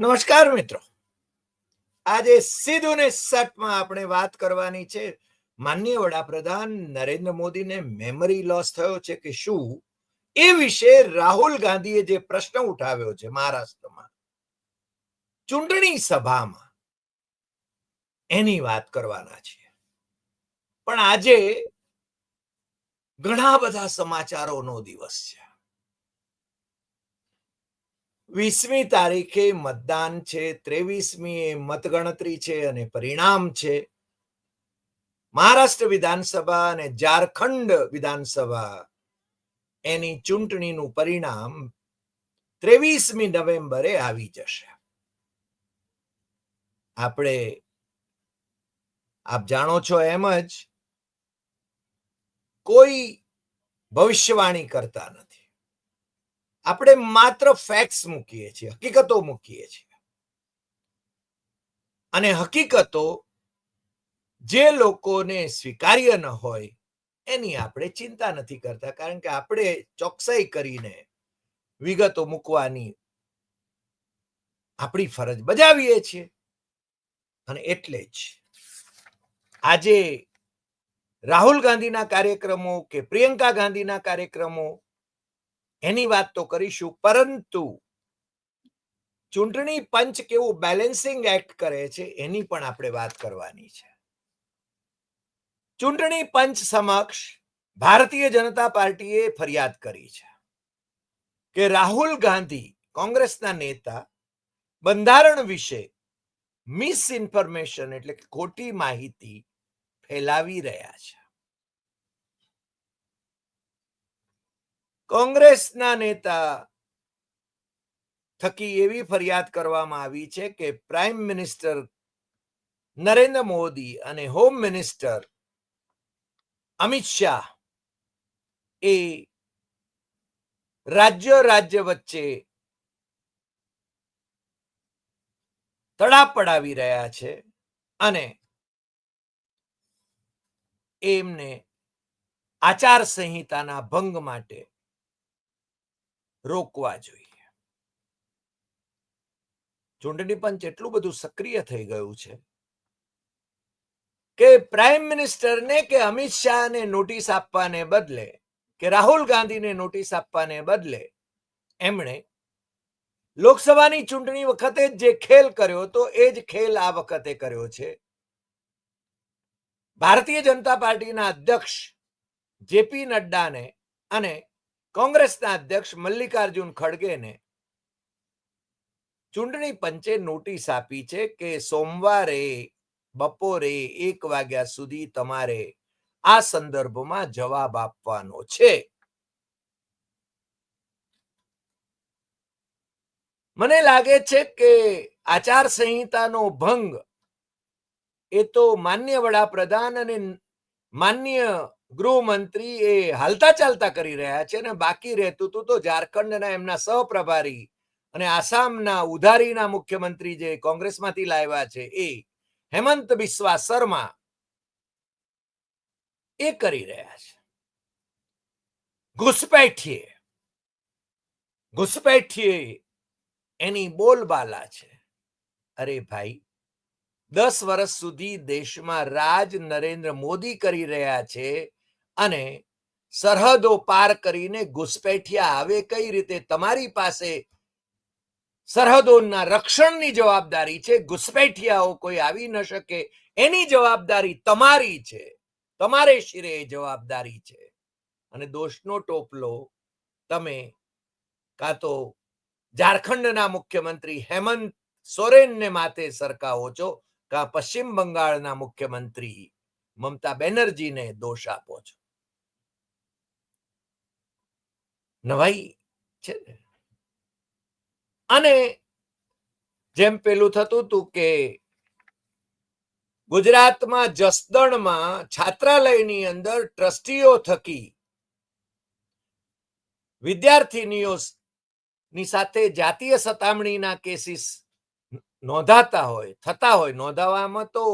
નમસ્કાર મિત્રો. આજે સીધું ને સટમાં આપણે વાત કરવાની છે. માનનીય વડાપ્રધાન નરેન્દ્ર મોદીને મેમરી લોસ થયો છે કે શું? એ વિશે રાહુલ ગાંધીએ જે પ્રશ્ન ઉઠાવ્યો છે મહારાષ્ટ્રમાં, ચૂંટણી સભામાં એની વાત કરવાના છે પણ આજે ઘણા બધા સમાચારોનો દિવસ છે. વીસમી તારીખે મતદાન છે, ત્રેવીસમી એ મતગણતરી છે અને પરિણામ છે. મહારાષ્ટ્ર વિધાનસભા અને ઝારખંડ વિધાનસભા એની ચૂંટણીનું પરિણામ ત્રેવીસમી નવેમ્બરે આવી જશે. આપણે, આપ જાણો છો એમ જ કોઈ ભવિષ્યવાણી કરતા નથી. આપણે માત્ર ફેક્ટ્સ મૂકીએ છીએ, હકીકતો મૂકીએ છીએ. અને હકીકતો જે લોકોને સ્વીકાર્ય ન હોય, એની આપણે ચિંતા નથી કરતા, કારણ કે આપણે ચોકસાઈ કરીને વિગતો મૂકવાની આપણી ફરજ બજાવીએ છીએ. અને એટલે જ આજે રાહુલ ગાંધીના કાર્યક્રમો કે પ્રિયંકા ગાંધીના કાર્યક્રમો એની વાત તો કરીશું, પરંતુ ચૂંટણી પંચ કેવું બેલેન્સિંગ એક્ટ કરે છે, એની પણ આપણે વાત કરવાની છે. ચૂંટણી પંચ સમક્ષ ભારતીય જનતા પાર્ટીએ ફરિયાદ કરી છે કે રાહુલ ગાંધી કોંગ્રેસના નેતા બંધારણ વિશે મિસ ઇન્ફોર્મેશન એટલે ખોટી માહિતી ફેલાવી રહ્યા છે. કોંગ્રેસના નેતા થકી એવી ફરિયાદ કરવામાં આવી છે કે પ્રાઇમ મિનિસ્ટર નરેન્દ્ર મોદી અને હોમ મિનિસ્ટર અમિત શાહ એ રાજ્ય રાજ્ય વચ્ચે તડા પડાવી રહ્યા છે અને એમને આચાર સંહિતાના ભંગ માટે રોકવા જોઈએ. ચૂંટણી પંચ એટલું બધું સક્રિય થઈ ગયું છે કે પ્રાઇમ મિનિસ્ટરને કે અમિત શાહને નોટિસ આપવાને બદલે કે રાહુલ ગાંધીને નોટિસ આપવાને બદલે એમણે લોકસભાની ચૂંટણી વખતે જે ખેલ કર્યો હતો એ જ ખેલ આ વખતે કર્યો છે. ભારતીય જનતા પાર્ટીના અધ્યક્ષ જેપી નડ્ડાને અને કોંગ્રેસના અધ્યક્ષ મલ્લિકાર્જુન ખડગેને ચૂંટણી પંચે નોટિસ આપી છે કે સોમવારે બપોરે એક વાગ્યા સુધી તમારે આ સંદર્ભમાં જવાબ આપવાનો છે. મને લાગે છે કે આચાર સંહિતાનો ભંગ એ તો માન્ય વડાપ્રધાન અને માન્ય ગૃહમંત્રી એ હાલતા ચાલતા કરી રહ્યા છે અને બાકી રહેતું હતું તો ઝારખંડના એમના સહપ્રભારી અને આસામના ઉધારીના મુખ્યમંત્રી જે કોંગ્રેસમાંથી લાવ્યા છે એ હેમંત બિસ્વા શર્મા એ કરી રહ્યા છે. ઘુસપેઠીએ ઘુસપેઠીએ એની બોલબાલા છે. અરે ભાઈ, દસ વર્ષ સુધી દેશમાં રાજ નરેન્દ્ર મોદી કરી રહ્યા છે અને સરહદો પાર કરીને ઘુસપેઠિયા આવે કઈ રીતે? તમારી પાસે સરહદોના રક્ષણની જવાબદારી છે. ઘુસપેઠિયાઓ કોઈ આવી ન શકે. એની જવાબદારી તમારી છે. તમારે શિરે જવાબદારી છે. અને દોષનો ટોપલો તમે કાં તો ઝારખંડના મુખ્યમંત્રી હેમંત સોરેનને માથે સરકાવો છો કાં પશ્ચિમ બંગાળના મુખ્યમંત્રી મમતા બેનર્જીને દોષ આપો છો? નવાઈ છે. અને જેમ પેલું થતું હતું કે ગુજરાતમાં જસદણમાં છાત્રાલયની અંદર ટ્રસ્ટીઓ થકી વિદ્યાર્થીનીઓ ની સાથે જાતીય સતામણીના કેસીસ નોંધાતા હોય, થતા હોય. નોંધાવામાં તો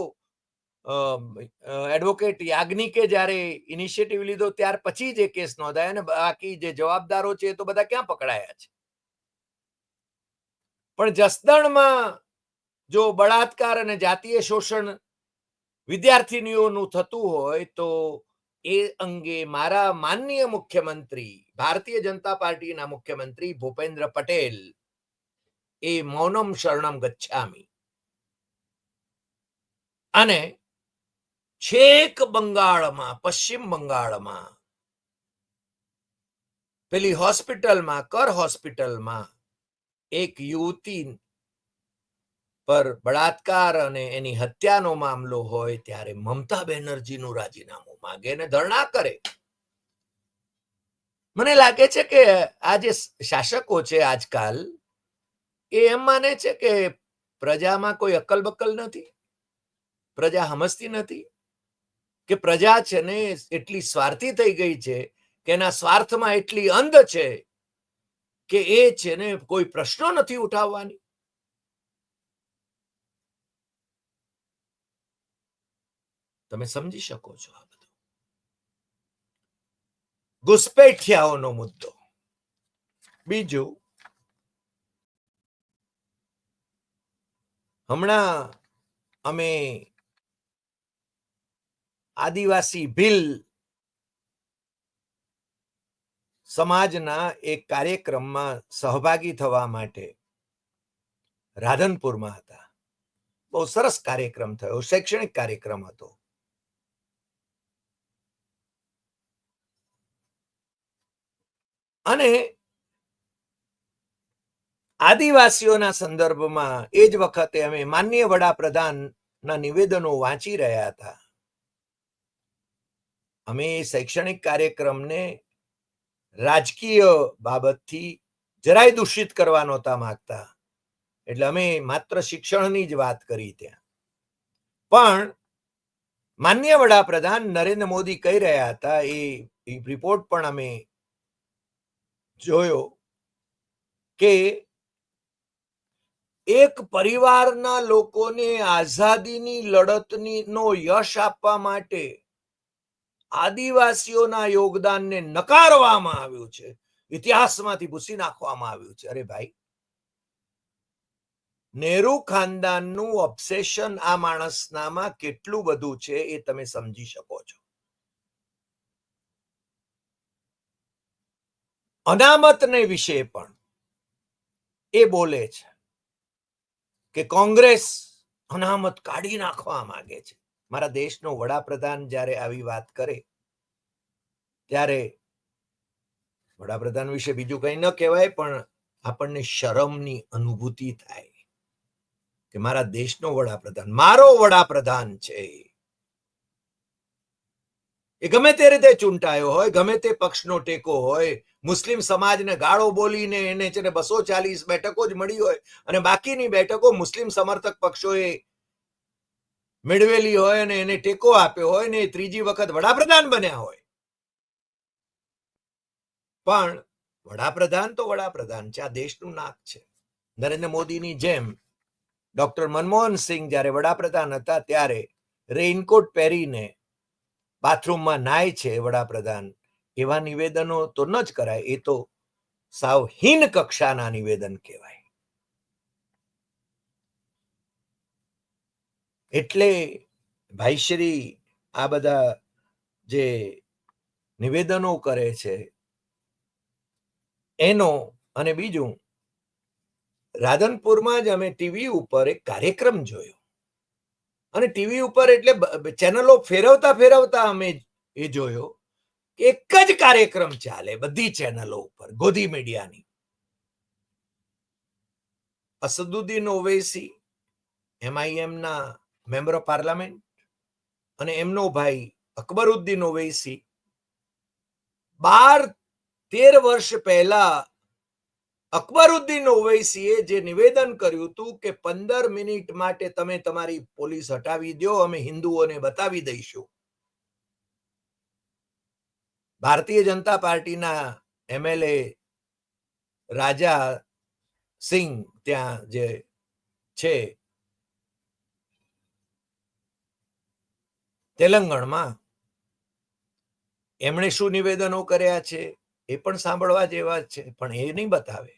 એડવોકેટ યાજ્ઞિકે જ્યારે ઇનિશિયેટિવ લીધો ત્યાર પછી જે કેસ નોંધાય અને બાકી જે જવાબદારો છે એ તો બધા ક્યાં પકડાયા છે? પણ જસદણમાં જો બળાત્કાર અને જાતીય શોષણ વિદ્યાર્થીનીઓનું થતું હોય તો એ અંગે મારા માનનીય મુખ્યમંત્રી, ભારતીય જનતા પાર્ટીના મુખ્યમંત્રી ભૂપેન્દ્ર પટેલ એ મૌનમ શરણમ ગચ્છામી. અને છેક બંગાળમાં, પશ્ચિમ બંગાળમાં. પેલી હોસ્પિટલમાં, કર હોસ્પિટલમાં એક યુવતી પર બળાત્કાર અને એની હત્યાનો મામલો હોય ત્યારે મમતા બેનર્જીનું રાજીનામું માંગે અને ધરણા કરે. મને લાગે છે કે આ જે શાસકો છે આજકાલ, એ એમ માને છે કે પ્રજામાં કોઈ અકલ બકલ નથી, પ્રજા સમજતી નથી કે પ્રજા છે ને એટલી સ્વાર્થી થઈ ગઈ છે કે એના સ્વાર્થમાં એટલી અંધ છે કે એ છે ને કોઈ પ્રશ્નો નથી ઉઠાવવાની. તમે સમજી શકો છો આ બધું. ઘુસપેઠિયાઓનો મુદ્દો. બીજું, હમણાં અમે આદિવાસી ભીલ સમાજના એક કાર્યક્રમમાં સહભાગી થવા માટે રાધનપુરમાં હતા. બહુ સરસ કાર્યક્રમ થયો, શૈક્ષણિક કાર્યક્રમ હતો. અને આદિવાસીઓના સંદર્ભમાં એ જ વખતે અમે માન્ય વડાપ્રધાનના નિવેદનો વાંચી રહ્યા હતા. અમે શૈક્ષણિક કાર્યક્રમને રાજકીય બાબતથી જરાય દૂષિત કરવા નહોતા માંગતા. એટલે અમે માત્ર શિક્ષણની જ વાત કરી ત્યાં. પણ માન્ય વડાપ્રધાન નરેન્દ્ર મોદી કહી રહ્યા હતા, એ રિપોર્ટ પણ અમે જોયો કે એક પરિવારના લોકોને આઝાદીની લડતની નો યશ આપવા માટે આદિવાસીઓના યોગદાનને નકારવામાં આવ્યું છે. ઇતિહાસમાંથી ભૂસી નાખવામાં આવ્યું છે. અરે ભાઈ. નેહરુ ખાનદાનનું ઓબ્સેશન આ માણસનામાં કેટલું બધું છે એ તમે સમજી શકો છો. અનામતને વિશે પણ એ બોલે છે કે કોંગ્રેસ અનામત કાઢી નાખવા માંગે છે. મારા દેશનો વડાપ્રધાન જ્યારે આવી વાત કરે, ત્યારે વડાપ્રધાન વિશે બીજું કંઈ ન કહેવાય, પણ આપણને શરમની અનુભૂતિ થાય કે મારા દેશનો વડાપ્રધાન, મારો વડાપ્રધાન છે. એ ગમે તે રીતે ચૂંટાયો હોય, ગમે તે પક્ષનો ટેકો હોય, મુસ્લિમ સમાજને ગાળો બોલીને એને છે ને બસો ચાલીસ બેઠકો જ મળી હોય અને બાકીની બેઠકો મુસ્લિમ સમર્થક પક્ષોએ મેળવેલી હોય અને એને ટેકો આપ્યો હોય ને ત્રીજી વખત વડાપ્રધાન બન્યા હોય. પણ વડાપ્રધાન તો વડાપ્રધાન છે, આ દેશનું નાક છે. નરેન્દ્ર મોદીની જેમ ડોક્ટર મનમોહન સિંહ જ્યારે વડાપ્રધાન હતા ત્યારે રેઇનકોટ પહેરીને બાથરૂમમાં નાય છે વડાપ્રધાન. એવા નિવેદનો તો ન જ કરાય, એ તો સાવ હીન કક્ષાના નિવેદન કહેવાય. એટલે ભાઈશ્રી આ બધા જે નિવેદનો કરે છે, એનો અને બીજું, રાધનપુરમાં જ અમે ટીવી ઉપર એક કાર્યક્રમ જોયો. અને ટીવી ઉપર એટલે ચેનલો ફેરવતા ફેરવતા અમે એ જોયો એક જ કાર્યક્રમ ચાલે બધી ચેનલો ઉપર, ગોધી મીડિયાની. અસદુદ્દીન ઓવેસી એમઆઈએમ ના મેમ્બર ઓફ પાર્લામેન્ટ અને એમનો ભાઈ અકબરુદ્દીન ઓવૈસી બાર તેર વર્ષ પહેલા અકબરુદ્દીન ઓવૈસીએ જે નિવેદન કર્યું હતું કે પંદર મિનિટ માટે તમે તમારી પોલીસ હટાવી દો અમે હિન્દુઓને બતાવી દઈશું. ભારતીય જનતા પાર્ટીના એમએલએ રાજા સિંહ ત્યાં જે છે તેલંગણમાં એમણે શું નિવેદનો કર્યા છે એ પણ સાંભળવા જેવા છે, પણ એ નહીં બતાવે.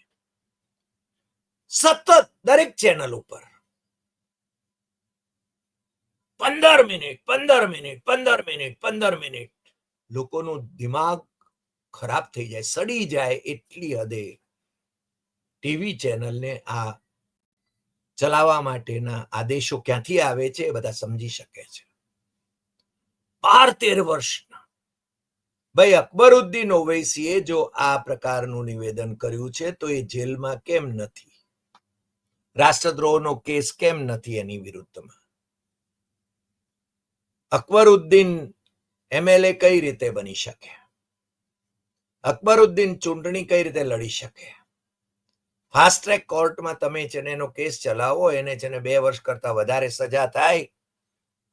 સતત દરેક ચેનલ ઉપર પંદર મિનિટ પંદર મિનિટ પંદર મિનિટ પંદર મિનિટ લોકોનું દિમાગ ખરાબ થઈ જાય, સડી જાય એટલી હદે ટીવી ચેનલને આ ચલાવવા માટેના આદેશો ક્યાંથી આવે છે એ બધા સમજી શકે છે. બાર તેર વર્ષના. ભાઈ અકબરુદ્દીન ઓવૈસીએ જો આ પ્રકારનું નિવેદન કર્યું છે, તો એ જેલમાં કેમ નથી? રાષ્ટ્રદ્રોહનો કેસ કેમ નથી એની વિરુદ્ધમાં? અકબરુદ્દીન એમએલએ કઈ રીતે બની શકે? અકબરુદ્દીન ચૂંટણી કઈ રીતે લડી શકે? ફાસ્ટ ટ્રેક કોર્ટમાં તમે જેને એનો કેસ ચલાવો, એને છે ને બે વર્ષ કરતા વધારે સજા થાય,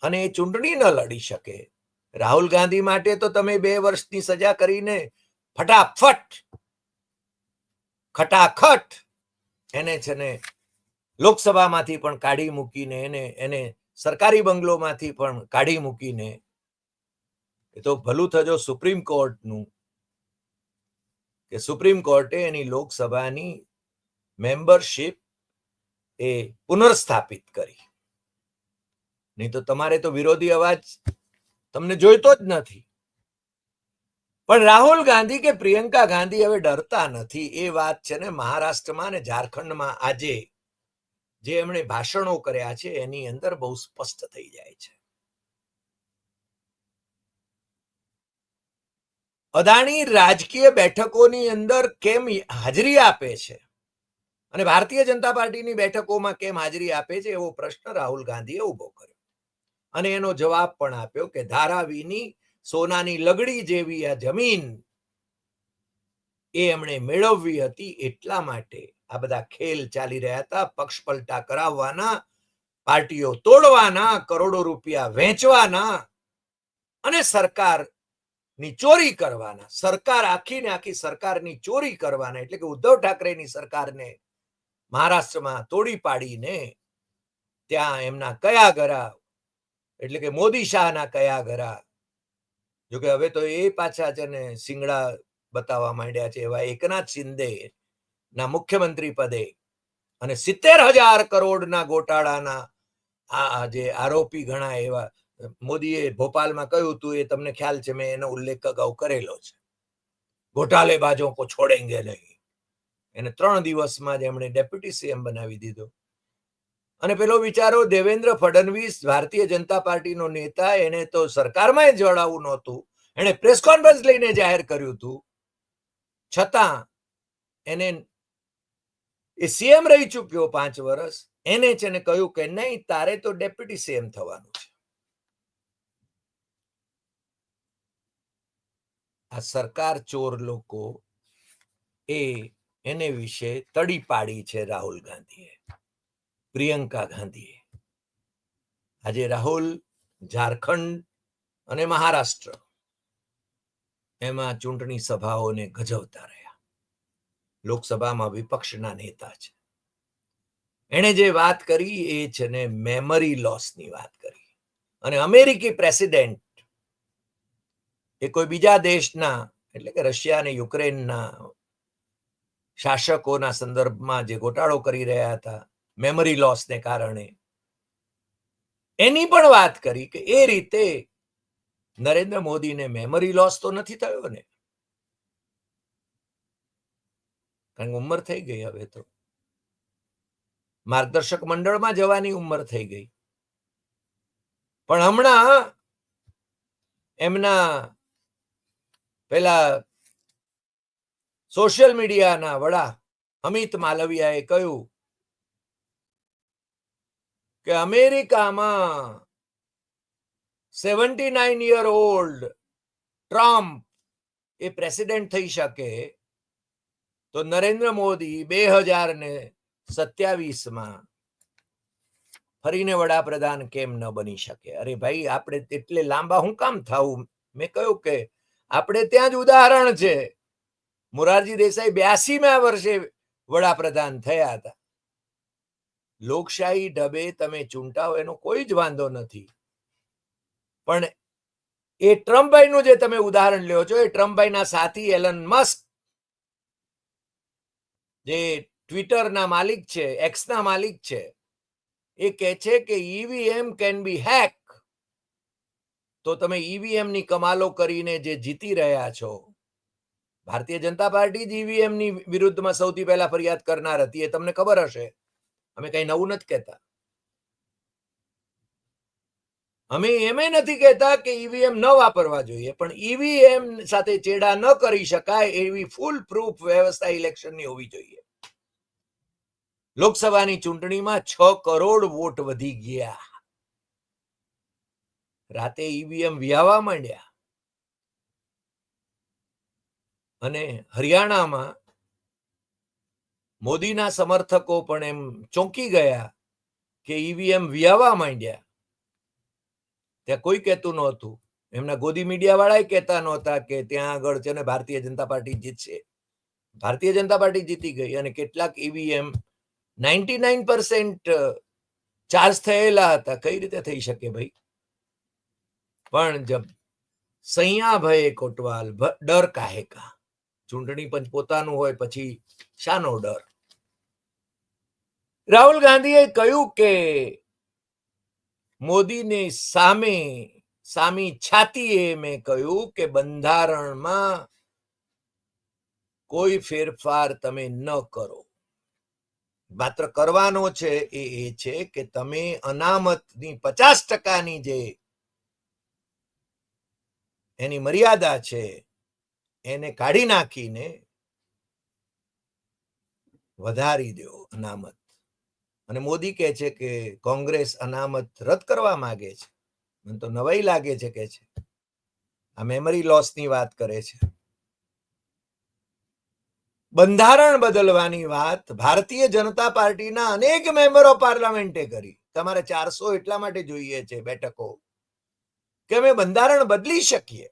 અને એ ચૂંટણી ન લડી શકે રાહુલ ગાંધી માટે તો તમે બે વર્ષની સજા કરીને ફટાફટ, ખટાખટ એને છે ને લોકસભામાંથી પણ કાઢી મૂકીને એને એને સરકારી બંગલોમાંથી પણ કાઢી મૂકીને એ તો ભલું થજો સુપ્રીમ કોર્ટનું, કે સુપ્રીમ કોર્ટે એની લોકસભાની મેમ્બરશિપ એ પુનર્સ્થાપિત કરી. નહીં તો તમારે તો વિરોધી અવાજ તમને જોઈતો જ નથી. પણ રાહુલ ગાંધી કે પ્રિયંકા ગાંધી હવે ડરતા નથી, એ વાત છે ને મહારાષ્ટ્રમાં અને ઝારખંડમાં આજે જે એમણે ભાષણો કર્યા છે, એની અંદર બહુ સ્પષ્ટ થઈ જાય છે. અદાણી રાજકીય બેઠકોની અંદર કેમ હાજરી આપે છે? અને ભારતીય જનતા પાર્ટીની બેઠકોમાં કેમ હાજરી આપે છે, એવો પ્રશ્ન રાહુલ ગાંધીએ ઊભો કર્યો. અને એનો જવાબ પણ આપ્યો કે ધારાવીની સોનાની લગડી જેવી આ જમીન એ એમણે મેળવવી હતી એટલા માટે. આ બધા ખેલ ચાલી રહ્યા હતા પક્ષ પલટા કરાવવાના, પાર્ટીઓ તોડવાના, કરોડો રૂપિયા વેચવાના અને સરકારની ચોરી કરવાના. સરકાર આખી ને આખી સરકારની ચોરી કરવાના. એટલે કે ઉદ્ધવ ઠાકરેની સરકારને મહારાષ્ટ્રમાં તોડી પાડીને ત્યાં એમના કયા ગરા એટલે કે મોદી શાહના કયા ઘરા? જોકે હવે તો એ પાછા છે ને સિંગડા બતાવવા માંડ્યા છે એવા એકનાથ શિંદે ના મુખ્યમંત્રી પદે. અને સિત્તેર હજાર કરોડના ગોટાળાના આ જે આરોપી ઘણા એવા, મોદીએ ભોપાલમાં કહ્યું હતું એ તમને ખ્યાલ છે, મેં એનો ઉલ્લેખ અગાઉ કરેલો છે. ગોટાલે બાજો કો છોડેંગે નહીં. એને ત્રણ દિવસમાં જ એમણે ડેપ્યુટી સીએમ બનાવી દીધો. અને પેલો વિચારો, દેવેન્દ્ર ફડણવીસ ભારતીય જનતા પાર્ટીનો નેતા, એને તો સરકારમાં જોડાવું નહોતું. એને પ્રેસ કોન્ફરન્સ લઈને જાહેર કર્યું હતું. છતાં એને એ સીએમ રહી ચૂક્યો પાંચ વર્ષ એને છે ને કહ્યું કે નહીં, તારે તો ડેપ્યુટી સીએમ થવાનું છે. આ સરકાર ચોર લોકો એ એને વિશે તડી પાડી છે રાહુલ ગાંધીએ. પ્રિયંકા ગાંધીએ. આજે રાહુલ, ઝારખંડ અને મહારાષ્ટ્ર એમાં ચૂંટણી સભાઓને ગજવતા રહ્યા. લોકસભામાં વિપક્ષના નેતા છે. એણે જે વાત કરી એ છે ને મેમરી લોસની વાત કરી. અને અમેરિકી પ્રેસિડેન્ટ એ કોઈ બીજા દેશના, એટલે કે રશિયા અને યુક્રેનના શાસકોના સંદર્ભમાં જે ગોટાળો કરી રહ્યા હતા મેમરી લોસને કારણે. એની પણ વાત કરી કે એ રીતે નરેન્દ્ર મોદીને મેમરી લોસ તો નથી થયો ને. કારણ કે ઉંમર થઈ ગઈ હવે તો. માર્ગદર્શક મંડળમાં જવાની ઉંમર થઈ ગઈ. પણ હમણાં એમના પેલા સોશિયલ મીડિયાના વડા અમિત માલવિયાએ કહ્યું કે અમેરિકામાં seventy nine year old Trump એ પ્રેસિડેન્ટ થઈ શકે, તો નરેન્દ્ર મોદી બે હજાર ને સત્યાવીસમાં ફરીને વડાપ્રધાન કેમ ન બની શકે? અરે ભાઈ, આપણે એટલે લાંબા હું કામ થવું મેં કહ્યું કે આપણે ત્યાં જ ઉદાહરણ છે. મોરારજી દેસાઈ બ્યાસીમાં વર્ષે વડાપ્રધાન થયા હતા. લોકશાહી ઢબે તમે ચૂંટાઓ એનો કોઈ જ વાંધો નથી. પણ એ ટ્રમ્પભાઈનું જે તમે ઉદાહરણ લ્યો છો, એ ટ્રમ્પભાઈના સાથી એલન મસ્ક, જે ટ્વિટરના માલિક છે, એક્સના માલિક છે, એ કહે છે કે ઈવીએમ કેન બી હેક. તો તમે ઈવીએમની કમાલો કરીને જે જીતી રહ્યા છો, ભારતીય જનતા પાર્ટી જ ઈવીએમની વિરુદ્ધમાં સૌથી પહેલા ફરિયાદ કરનાર હતી, એ તમને ખબર હશે. અમે કઈ નવું નથી કહેતા. અમે એમ નથી કહેતા કે ઈવીએમ ન વાપરવા જોઈએ, પણ ઈવીએમ સાથે ચેડા ન કરી શકાય એવી ફૂલ પ્રૂફ વ્યવસ્થા ઇલેક્શનની હોવી જોઈએ. લોકસભાની ચૂંટણીમાં છ કરોડ વોટ વધી ગયા. રાતે ઈવીએમ વ્યાવા માંડ્યા. અને હરિયાણામાં મોદીના સમર્થકો પણ એમ ચોંકી ગયા કે ઈવીએમ વ્યાવા માંડ્યા. ત્યાં કોઈ કહેતું નહોતું. એમના ગોદી મીડિયા વાળા કહેતા નહોતા કે ત્યાં આગળ છે ને ભારતીય જનતા પાર્ટી જીતશે. ભારતીય જનતા પાર્ટી જીતી ગઈ અને કેટલાક EVM ninety nine percent charge થયેલા હતા. કઈ રીતે થઈ શકે ભાઈ? પણ જબ સૈયા ભયે કોટવાલ ડર કાહે કા? ચૂંટણી પંચ પોતાનું હોય, પછી શાનો ડર? રાહુલ ગાંધીએ કહ્યું કે મોદીને સામે, સામી છાતીએ મેં કહ્યું કે બંધારણમાં કોઈ ફેરફાર તમે ન કરો. માત્ર કરવાનો છે એ એ છે કે તમે અનામતની પચાસ ટકાની જે એની મર્યાદા છે એને કાઢી નાખીને વધારી દો અનામત. અને મોદી કહે છે કે કોંગ્રેસ અનામત રદ કરવા માંગે છે. મને તો નવાઈ લાગે છે કે છે. આ મેમરી લોસની વાત કરે છે. બંધારણ બદલવાની વાત ભારતીય જનતા પાર્ટીના અનેક મેમ્બરો પાર્લામેન્ટે કરી. તમારે ચારસો એટલા માટે જોઈએ છે બેઠકો. કે અમે બંધારણ બદલી શકીએ.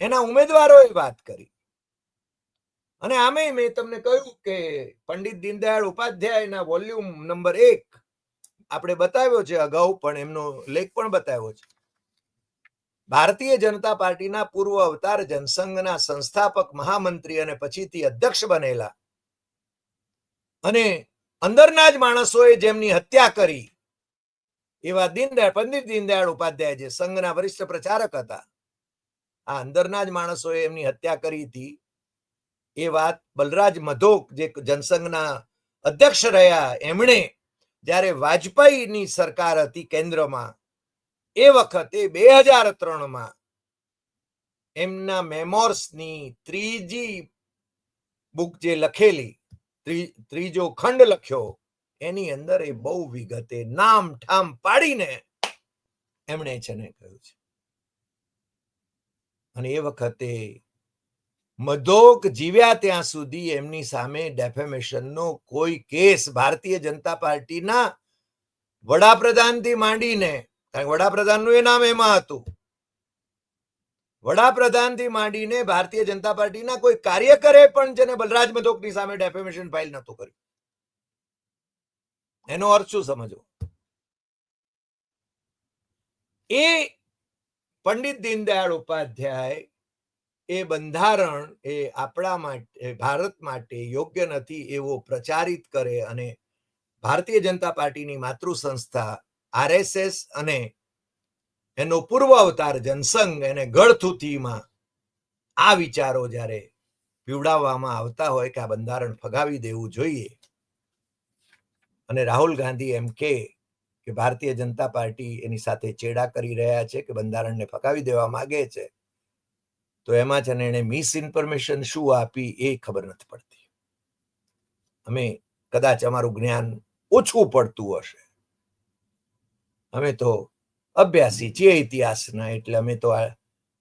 એના ઉમેદવારોએ વાત કરી. અને આમે મેં તમને કહ્યું કે પંડિત દીનદયાળ ઉપાધ્યાયના વોલ્યુમ નંબર એક આપણે બતાવ્યો છે અગાઉ, પણ એમનો લેખ પણ બતાવ્યો છે. ભારતીય જનતા પાર્ટીના પૂર્વ અવતાર જનસંઘના સંસ્થાપક, મહામંત્રી અને પછીથી અધ્યક્ષ બનેલા. અને અંદરના જ માણસોએ જેમની હત્યા કરી એવા દીનદયાળ, પંડિત દીનદયાળ ઉપાધ્યાય જે સંઘના વરિષ્ઠ પ્રચારક હતા આ અંદરના જ માણસોએ એમની હત્યા કરી હતી. એ વાત બલરાજ મધોક, જે જનસંઘના અધ્યક્ષ રહ્યા, એમણે જ્યારે વાજપેયીની સરકાર હતી કેન્દ્રમાં, એ વખતે બે હજાર ત્રણમાં એમના મેમોર્સની ત્રીજી બુક જે લખેલી ત્રીજો ખંડ લખ્યો, એની અંદર એ બહુ વિગતે નામ ઠામ પાડીને એમણે છે ને કહ્યું છે. અને એ વખતે મધોક જીવ્યા ત્યાં સુધી એમની સામે ડેફેમેશનનો કોઈ કેસ ભારતીય જનતા પાર્ટીના વડાપ્રધાનથી માંડીને, કારણ કે વડાપ્રધાનનું એ નામ એમાં હતું. વડાપ્રધાનથી માંડીને ભારતીય જનતા પાર્ટીના કોઈ કાર્યકરે પણ જેને બલરાજ મધોકની સામે ડેફેમેશન ફાઇલ નહોતું કર્યું. એનો અર્થ શું સમજો એ પંડિત દીનદયાળ ઉપાધ્યાય એ બંધારણ એ આપણા માટે ભારત માટે યોગ્ય નથી એવો પ્રચારિત કરે અને ભારતીય જનતા પાર્ટીની માતૃ સંસ્થા આરએસએસ અને એનો પૂર્વ અવતાર જનસંઘ એને ગળથુથીમાં આ વિચારો જ્યારે પીવડાવવામાં આવતા હોય કે આ બંધારણ ફગાવી દેવું જોઈએ અને રાહુલ ગાંધી એમ કે કે ભારતીય જનતા પાર્ટી એની સાથે ચેડા કરી રહ્યા છે કે બંધારણને ફકાવી દેવા માંગે છે, તો એમાં છે ને એને મિસ ઇન્ફોર્મેશન શું આપી એ ખબર નથી પડતી. અમે કદાચ અમારું જ્ઞાન ઓછું પડતું હશે. અમે તો અભ્યાસી છીએ ઇતિહાસના, એટલે અમે તો આ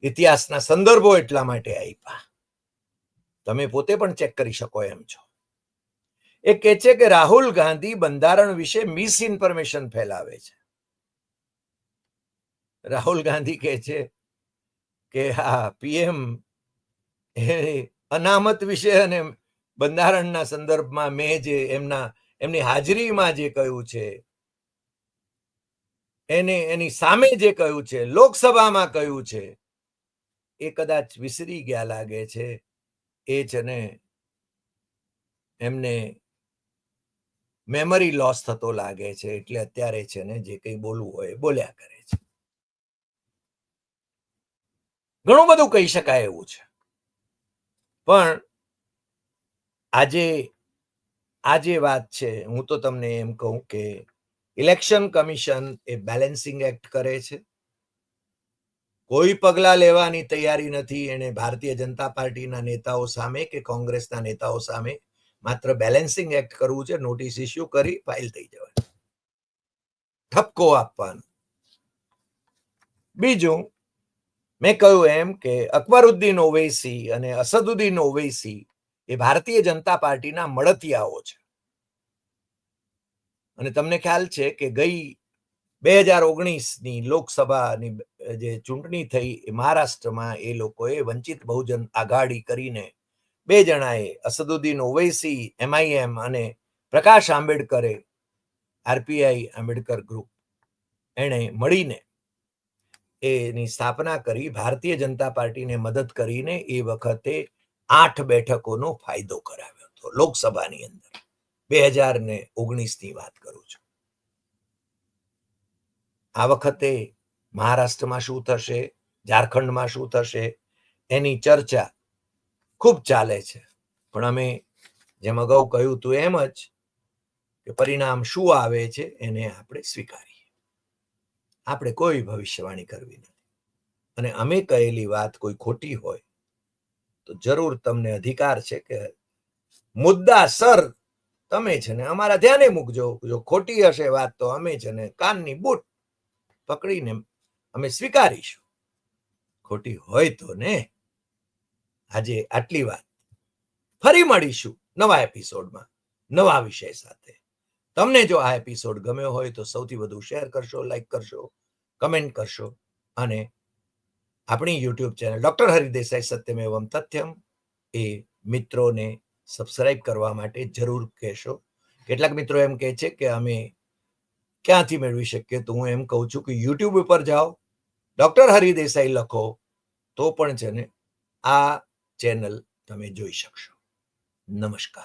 ઇતિહાસના સંદર્ભો એટલા માટે આપ્યા. તમે પોતે પણ ચેક કરી શકો એમ છો. એ કહે છે કે રાહુલ ગાંધી બંધારણ વિશે મિસ ઇન્ફોર્મેશન ફેલાવે છે. રાહુલ ગાંધી કહે છે કે આ પીએમ અનામત વિશે અને બંધારણના સંદર્ભમાં મેં જે એમના, એમની હાજરીમાં જે કહ્યું છે, એને, એની સામે જે કહ્યું છે, લોકસભામાં કહ્યું છે, એ કદાચ વિસરી ગયા લાગે છે, એ છે ને એમને મેમરી લોસ થતો લાગે છે, એટલે અત્યારે છે ને જે કંઈ બોલવું હોય બોલ્યા કરે છે. ઘણું બધું કહી શકાય એવું છે. પણ આજે આજે વાત છે, હું તો તમને એમ કહું કે ઇલેક્શન કમિશન એ બેલેન્સિંગ એક્ટ કરે છે. કોઈ પગલા લેવાની તૈયારી નથી એને ભારતીય જનતા પાર્ટીના નેતાઓ સામે કે કોંગ્રેસના નેતાઓ સામે માત્ર બેલેન્સિંગ એક્ટ કરવું છે નોટિસ ઇસ્યુ કરી ફાઇલ થઈ જવાની. ઠપકો આપવાનો. બીજું, મેં કહ્યું એમ કે અકબરુદ્દીન ઓવૈસી અને અસદુદ્દીન ઓવૈસી એ ભારતીય જનતા પાર્ટીના મળતિયાઓ છે. અને તમને ખ્યાલ છે કે ગઈ બે હજાર ઓગણીસની લોકસભાની જે ચૂંટણી થઈ મહારાષ્ટ્રમાં એ લોકોએ વંચિત બહુજન આઘાડી કરીને બે જણાએ અસદુદ્દીન ઓવૈસી એમઆઈએમ અને પ્રકાશ આંબેડકરે આરપીઆઈ આંબેડકર ગ્રુપ એણે મળીને એની સ્થાપના કરી, ભારતીય જનતા પાર્ટીને મદદ કરીને એ વખતે આઠ બેઠકોનો ફાયદો કરાવ્યો હતો લોકસભાની અંદર. બે હજાર ને ઓગણીસની વાત કરું છું. આ વખતે મહારાષ્ટ્રમાં શું થશે? ઝારખંડમાં શું થશે? એની ચર્ચા ખૂબ ચાલે છે. પણ અમે જેમ અગાઉ કહ્યું હતું એમ જ કે પરિણામ શું આવે છે એને આપણે સ્વીકારીએ. આપણે કોઈ ભવિષ્યવાણી કરવી નથી. અને અમે કહેલી વાત કોઈ ખોટી હોય તો જરૂર તમને અધિકાર છે કે મુદ્દા સર તમે છે ને અમારા ધ્યાને મૂકજો. જો ખોટી હશે વાત તો અમે છે ને કાનની બૂટ પકડીને અમે સ્વીકારીશું. ખોટી હોય તો ને આજે આટલી વાત. ફરી મળીશું નવા એપિસોડમાં, નવા વિષય સાથે. તમને જો આ એપિસોડ ગમ્યો હોય તો સૌથી વધુ શેર કરશો, લાઈક કરશો, કમેન્ટ કરશો અને આપણી YouTube channel doctor Hari Desai Satyam Evam Tathyam એ મિત્રોને સબસ્ક્રાઇબ કરવા માટે જરૂર કહેશો. કેટલાક મિત્રો એમ કહે છે કે અમે ક્યાંથી મેળવી શકીએ? તો હું એમ કહું છું કે યુટ્યુબ ઉપર જાઓ, ડોક્ટર હરિદેસાઈ લખો, તો પણ છે ને આ ચેનલ તમે જોઈ શકશો. નમસ્કાર.